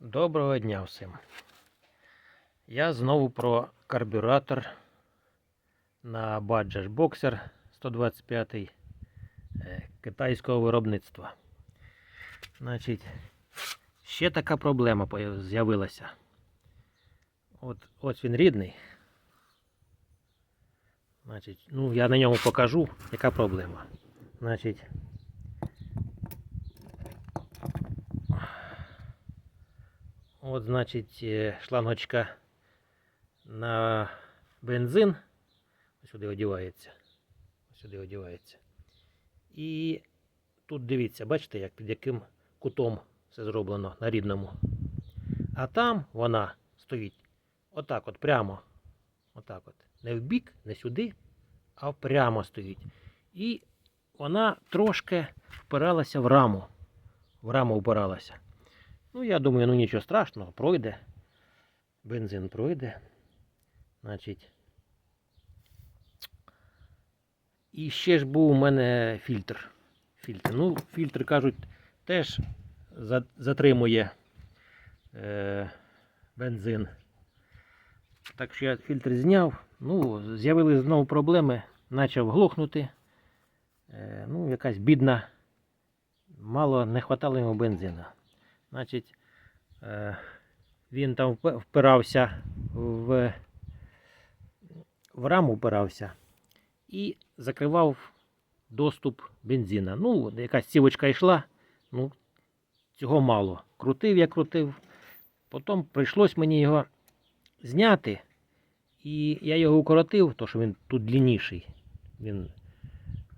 Доброго дня всім. Я знову про карбюратор на Bajaj Boxer 125 е, китайського виробництва. Значить, ще така проблема з'явилася. От, ось він рідний. Значить, ну, я на ньому покажу, яка проблема. Значить, От, значить, е, шлангочка на бензин. Ось Сюди одівається. Ось Сюди одівається. І тут дивіться, бачите, як під яким кутом все зроблено на рідному. А там вона стоїть отак от прямо. Отак от. Не в бік, не сюди, а прямо стоїть. І вона трошки впиралася в раму. В раму впиралася. Ну, я думаю, ну нічого страшного, пройде. Бензин пройде. Значить. І ще ж був у мене фільтр. Фільтр. Ну, фільтр, кажуть, теж затримує е, бензин. Так що я фільтр зняв. Ну, з'явилися знову проблеми. Почав глохнути. Е, ну, якась бідна. Мало не хватало йому бензина. Значить, е, він там впирався в, в раму впирався і закривав доступ бензина. Ну, якась цівочка йшла, ну, цього мало. Крутив, я крутив. Потім прийшлось мені його зняти. І я його укоротив, тому що він тут длинніший. Він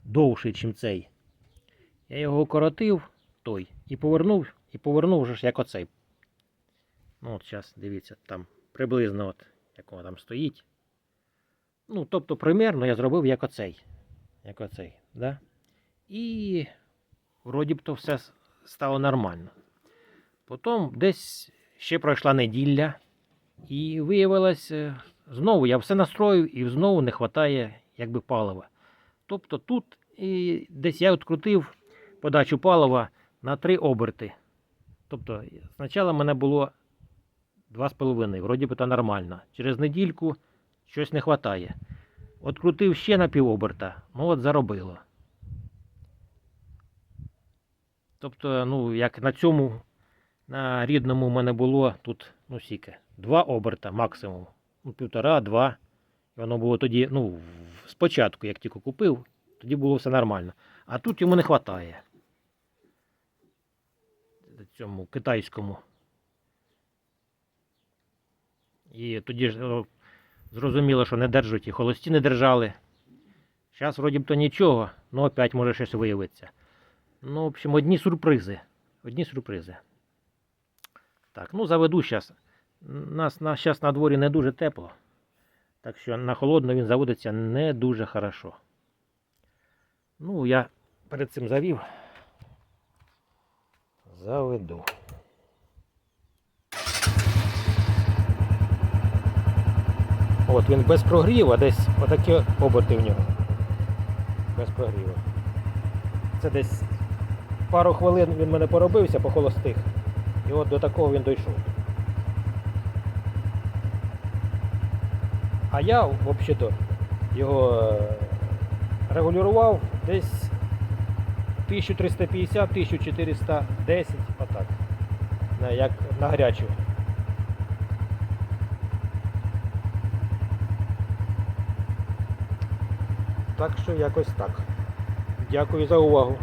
довший, ніж цей. Я його укоротив той і повернув, і повернув вже ж як оцей. Ну, от зараз дивіться, там приблизно от, воно там стоїть. Ну, тобто, примерно я зробив як оцей. Як оцей, да? І вроді б то все стало нормально. Потім десь ще пройшла неділя, і виявилось, е, знову я все настроїв і знову не вистачає якби палива. Тобто тут і десь я відкрутив подачу палива на три оберти. Тобто, спочатку мене було 2,5, вроді би то нормально. Через недільку щось не вистачає. От крутив ще на півоберта, ну от заробило. Тобто, ну, як на цьому, на рідному в мене було тут, ну скільки, два оберта максимум. Ну, півтора, два. І воно було тоді, ну, спочатку, як тільки купив, тоді було все нормально. А тут йому не вистачає цьому китайському. І тоді ж зрозуміло, що не держать і холості не держали. Зараз вроді б то нічого, ну опять може щось виявиться. Ну, в общем, одні сюрпризи. Одні сюрпризи. Так, ну заведу зараз. Нас на, зараз на дворі не дуже тепло. Так що на холодно він заводиться не дуже хорошо. Ну, я перед цим завів. Заведу. От він без прогріву, а десь отакі оберти в нього. Без прогріву. Це десь пару хвилин він мене поробився по холостих. І от до такого він дійшов. А я взагалі його е, регулював десь 1350-1410, отак. Як на гарячу. Так що якось так. Дякую за увагу.